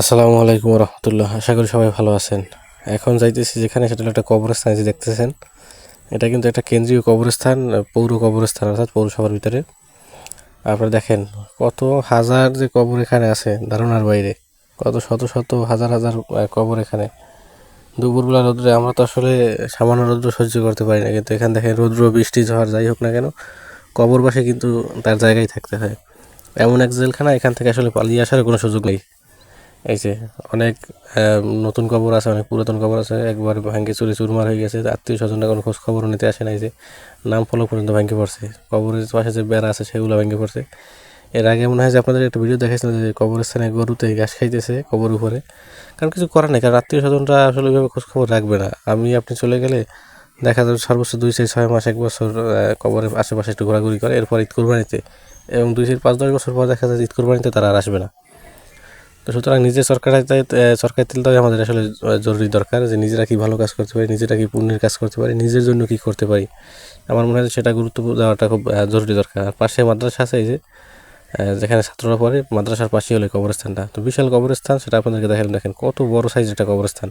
আসসালামু আলাইকুম রহমতুল্লাহ আশা করি সবাই ভালো আছেন। এখন যাইতেছি যেখানে, সেটা একটা কবরস্থান যে দেখতেছেন। এটা কিন্তু একটা কেন্দ্রীয় কবরস্থান, পৌর কবরস্থান, অর্থাৎ পৌরসভার ভিতরে। আপনারা দেখেন, কত হাজার যে কবর এখানে আছে, ধারণার বাইরে। কত শত শত হাজার হাজার কবর এখানে। দুপুরবেলা রৌদ্রে আমরা তো আসলে সামান্য রৌদ্র সহ্য করতে পারি না, কিন্তু এখানে দেখেন রৌদ্র, বৃষ্টি, ঝড়, যাই হোক না কেন কবর পাশে কিন্তু তার জায়গায় থাকতে হয়। এমন এক জেলখানা, এখান থেকে আসলে পালিয়ে আসার কোনো সুযোগ নেই। এই যে অনেক নতুন কবর আছে, অনেক পুরাতন কবর আছে। একবার ভাঙ্গে চুরি চুরমার হয়ে গেছে আত্মীয় স্বজনরা কোনো খোঁজ খবর নিতে আসে না এই যে, নাম ফলক পর্যন্ত ভেঙে পড়ছে। কবরের পাশে যে বেড়া আছে, সেগুলো ভেঙে পড়ছে। এর আগে মনে হয় যে আপনাদের একটা ভিডিও দেখাইছিল যে, কবরস্থানে গরুতে ঘাস খাইতেছে কবর উপরে। কারণ কিছু করার নেই, কারণ আত্মীয় স্বজনরা আসলে ওইভাবে খোঁজ খবর রাখবে না। আমি, আপনি চলে গেলে দেখা যাবে সর্বোচ্চ দুই থেকে ছয় মাস, এক বছর কবরের আশেপাশে একটু ঘোরাঘুরি করে, এরপর ঈদ কোরবানিতে। এবং দুই থেকে পাঁচ দশ বছর পর দেখা যায় ঈদ কোরবানিতে তারা আর আসবে না। তো সুতরাং নিজে সরকারের দায়িত্ব- তেল সরকারি আমাদের আসলে জরুরি দরকার যে নিজেরা কি ভালো কাজ করতে পারি, নিজেরা কি পুণ্যের কাজ করতে পারি, নিজের জন্য কি করতে পারি। আমার মনে হয় সেটা গুরুত্ব দেওয়াটা খুব জরুরি দরকার। আর পাশে মাদ্রাসা আছে এই যে যেখানে ছাত্ররা পড়ে, মাদ্রাসার পাশে হলো কবরস্থানটা। তো বিশাল কবরস্থান, সেটা আপনাদেরকে দেখেন দেখেন কত বড় সাইজ একটা কবরস্থান।